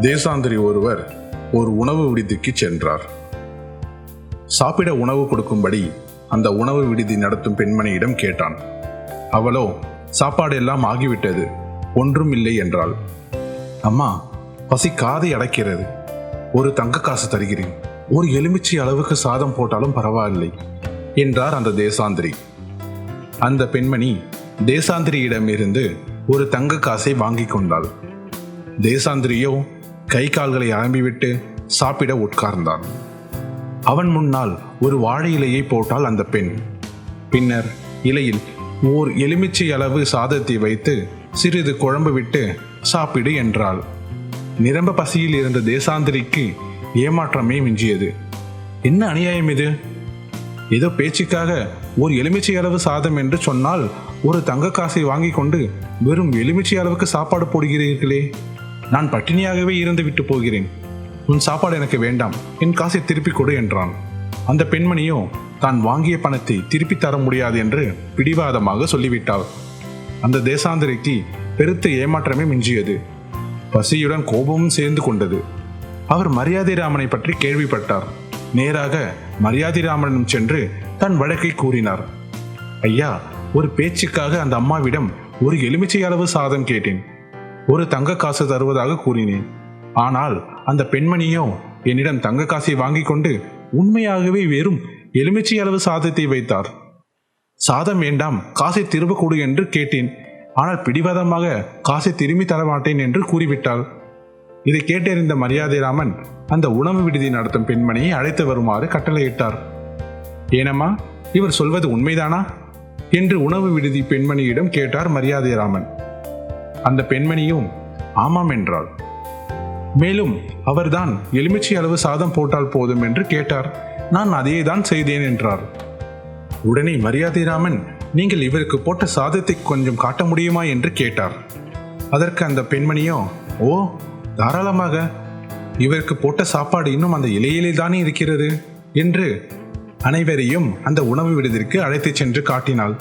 தேசாந்திரி ஒருவர் ஒரு உணவு விடுதிக்கு சென்றார். சாப்பிட உணவு கொடுக்கும்படி அந்த உணவு விடுதி நடத்தும் பெண்மணியிடம் கேட்டான். அவளோ சாப்பாடு எல்லாம் ஆகிவிட்டது ஒன்றும் இல்லை என்றாள். அம்மா பசி காதை அடைக்கிறது. ஒரு தங்க காசு தருகிறேன். ஒரு எலுமிச்சை அளவுக்கு சாதம் போட்டாலும் பரவாயில்லை என்றார் அந்த தேசாந்திரி. அந்த பெண்மணி தேசாந்திரியிடமிருந்து ஒரு தங்க காசை வாங்கி கொண்டாள். தேசாந்திரியோ கை கால்களை அலம்பிவிட்டு சாப்பிட உட்கார்ந்தான். அவன் முன்னால் ஒரு வாழை இலையை போட்டால் அந்த பெண். பின்னர் இலையில் ஓர் எலுமிச்சை அளவு சாதத்தை வைத்து சிறிது குழம்பு விட்டு சாப்பிடு என்றாள். நிரம்ப பசியில் இருந்த தேசாந்திரிக்கு ஏமாற்றமே மிஞ்சியது. என்ன அநியாயம் இது? ஏதோ பேச்சுக்காக ஒரு எலுமிச்சை அளவு சாதம் என்று சொன்னால் ஒரு தங்க காசை வாங்கி கொண்டு வெறும் எலுமிச்சை அளவுக்கு சாப்பாடு போடுகிறீர்களே. நான் பட்டினியாகவே இருந்து விட்டு போகிறேன். உன் சாப்பாடு எனக்கு வேண்டாம். என் காசை திருப்பி கொடு என்றான். அந்த பெண்மணியோ தான் வாங்கிய பணத்தை திருப்பி தர முடியாது என்று பிடிவாதமாக சொல்லிவிட்டாள். அந்த தேசாந்திரிக்கு பெருத்த ஏமாற்றமே மிஞ்சியது. பசியுடன் கோபமும் சேர்ந்து கொண்டது. அவர் மரியாதை ராமனை பற்றி கேள்விப்பட்டார். நேராக மரியாதை ராமனும் சென்று தன் வழக்கை கூறினார். ஐயா ஒரு பேச்சுக்காக அந்த அம்மாவிடம் ஒரு எலுமிச்சை அளவு சாதம் கேட்டேன். ஒரு தங்க காசு தருவதாக கூறினேன். ஆனால் அந்த பெண்மணியோ என்னிடம் தங்க காசை வாங்கி கொண்டு உண்மையாகவே வெறும் எலுமிச்சை அளவு சாதத்தை வைத்தார். சாதம் வேண்டாம் காசை திரும்ப கொடு என்று கேட்டேன். ஆனால் பிடிவாதமாக காசை திரும்பி தரமாட்டேன் என்று கூறிவிட்டாள். இதை கேட்டறிந்த மரியாதை ராமன் அந்த உணவு விடுதி நடத்தும் பெண்மணியை அழைத்து வருமாறு கட்டளையிட்டார். ஏனம்மா இவர் சொல்வது உண்மைதானா? என்று உணவு விடுதி பெண்மணியிடம் கேட்டார் மரியாதை ராமன். அந்த பெண்மணியும் ஆமாம் என்றாள். மேலும் அவர்தான் எலுமிச்சை அளவு சாதம் போட்டால் போதும் என்று கேட்டார். நான் அதையே தான் செய்தேன் என்றார். உடனே மரியாதை ராமன் நீங்கள் இவருக்கு போட்ட சாதத்தை கொஞ்சம் காட்ட முடியுமா என்று கேட்டார். அதற்கு அந்த பெண்மணியோ ஓ தாராளமாக. இவருக்கு போட்ட சாப்பாடு இன்னும் அந்த இலையிலே தானே இருக்கிறது? என்று அனைவரையும் அந்த உணவு விடுதிற்கு அழைத்துச் சென்று காட்டினாள்.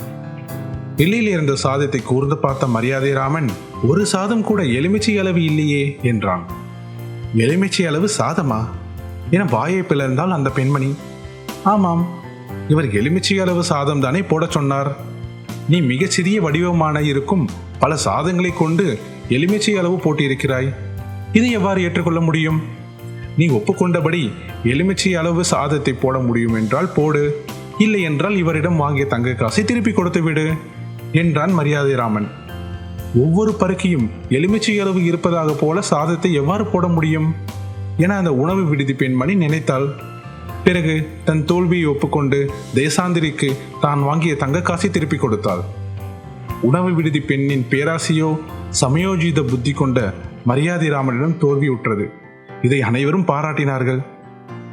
இலையில் இருந்த சாதத்தை கூர்ந்து பார்த்த மரியாதை ராமன் ஒரு சாதம் கூட எலுமிச்சை அளவு இல்லையே என்றான். எலுமிச்சை அளவு சாதமா? என வாயை பிளர்ந்தால் அந்த பெண்மணி. ஆமாம் இவர் எலுமிச்சை அளவு சாதம் தானே போடச் சொன்னார். நீ மிகச் சிறிய வடிவமான இருக்கும் பல சாதங்களை கொண்டு எலுமிச்சை அளவு போட்டியிருக்கிறாய் இதை எவ்வாறு ஏற்றுக்கொள்ள முடியும்? நீ ஒப்புக்கொண்டபடி எலுமிச்சை அளவு சாதத்தை போட முடியும் என்றால் போடு. இல்லை என்றால் இவரிடம் வாங்கிய தங்க காசை திருப்பி கொடுத்து விடு என்றான் மரியாதை ராமன் ஒவ்வொரு பருக்கியும் எலுமிச்சை அளவு இருப்பதாக போல சாதத்தை எவ்வாறு போட முடியும்? என அந்த உணவு விடுதி பெண்மணி நினைத்தாள். பிறகு தன் தோல்வியை ஒப்புக்கொண்டு தேசாந்திரிக்கு தான் வாங்கிய தங்க காசை திருப்பி கொடுத்தாள். உணவு விடுதி பெண்ணின் பேராசையோ சமயோஜித புத்தி கொண்ட மரியாதை ராமனிடம் தோல்வியுற்றது. இதை அனைவரும் பாராட்டினார்கள்.